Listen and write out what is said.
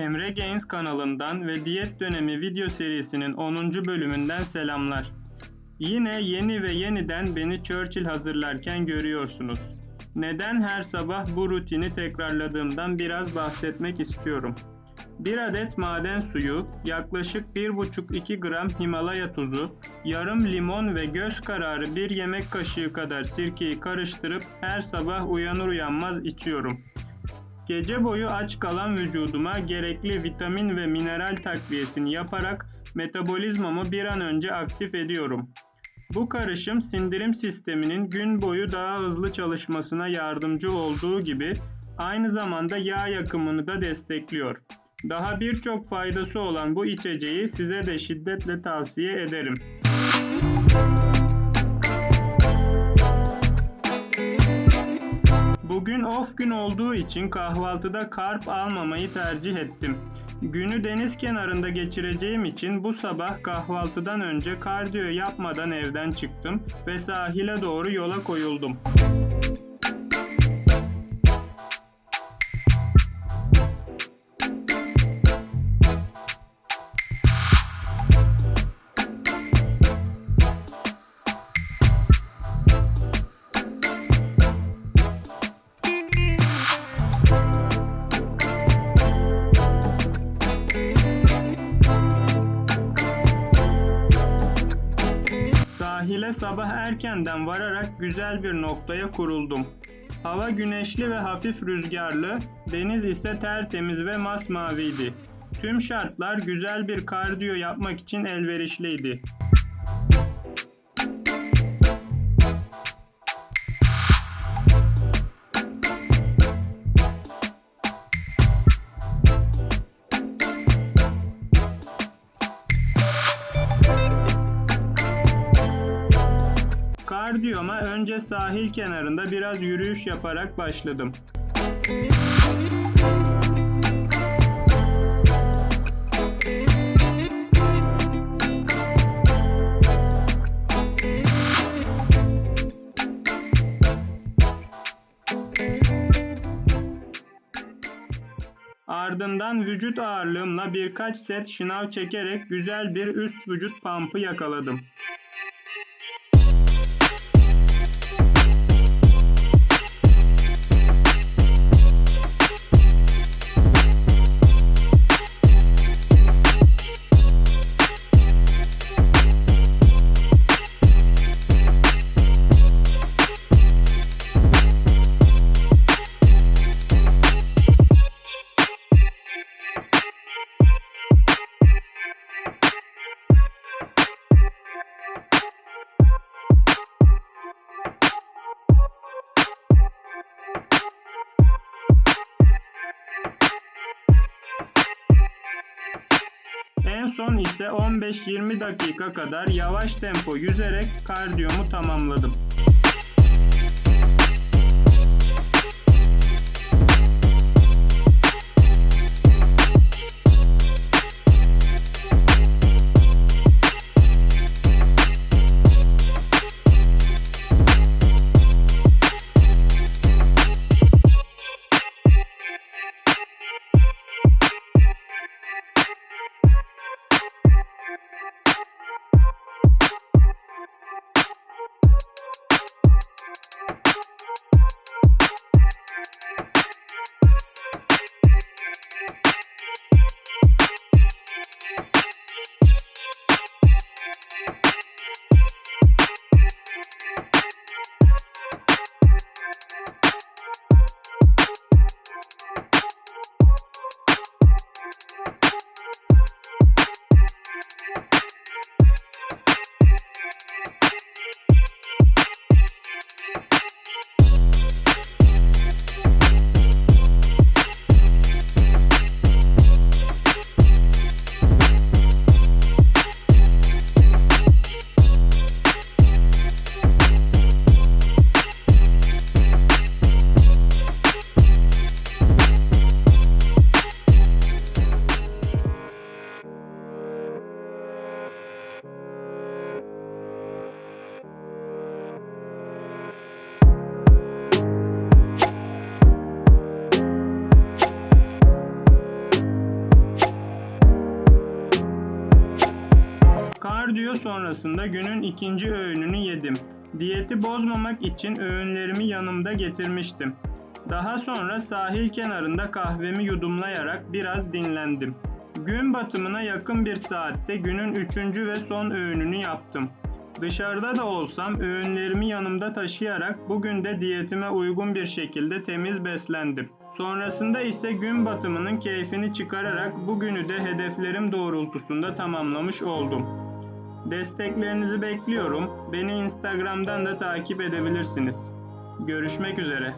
Emre Gains kanalından ve Diyet Dönemi video serisinin 10. bölümünden selamlar. Yine yeni ve yeniden beni Churchill hazırlarken görüyorsunuz. Neden her sabah bu rutini tekrarladığımdan biraz bahsetmek istiyorum. 1 adet maden suyu, yaklaşık 1,5-2 gram Himalaya tuzu, yarım limon ve göz kararı bir yemek kaşığı kadar sirkeyi karıştırıp her sabah uyanır uyanmaz içiyorum. Gece boyu aç kalan vücuduma gerekli vitamin ve mineral takviyesini yaparak metabolizmamı bir an önce aktif ediyorum. Bu karışım sindirim sisteminin gün boyu daha hızlı çalışmasına yardımcı olduğu gibi aynı zamanda yağ yakımını da destekliyor. Daha birçok faydası olan bu içeceği size de şiddetle tavsiye ederim. Bugün off gün olduğu için kahvaltıda karp almamayı tercih ettim. Günü deniz kenarında geçireceğim için bu sabah kahvaltıdan önce kardiyo yapmadan evden çıktım ve sahile doğru yola koyuldum. Sahile sabah erkenden vararak güzel bir noktaya kuruldum. Hava güneşli ve hafif rüzgarlı, deniz ise tertemiz ve masmaviydi. Tüm şartlar güzel bir kardiyo yapmak için elverişliydi. Kardiyoma önce sahil kenarında biraz yürüyüş yaparak başladım. Ardından vücut ağırlığımla birkaç set şınav çekerek güzel bir üst vücut pump'ı yakaladım. Son ise 15-20 dakika kadar yavaş tempo yüzerek kardiyomu tamamladım. Video sonrasında günün ikinci öğününü yedim. Diyeti bozmamak için öğünlerimi yanımda getirmiştim. Daha sonra sahil kenarında kahvemi yudumlayarak biraz dinlendim. Gün batımına yakın bir saatte günün üçüncü ve son öğününü yaptım. Dışarıda da olsam öğünlerimi yanımda taşıyarak bugün de diyetime uygun bir şekilde temiz beslendim. Sonrasında ise gün batımının keyfini çıkararak bugünü de hedeflerim doğrultusunda tamamlamış oldum. Desteklerinizi bekliyorum. Beni Instagram'dan da takip edebilirsiniz. Görüşmek üzere.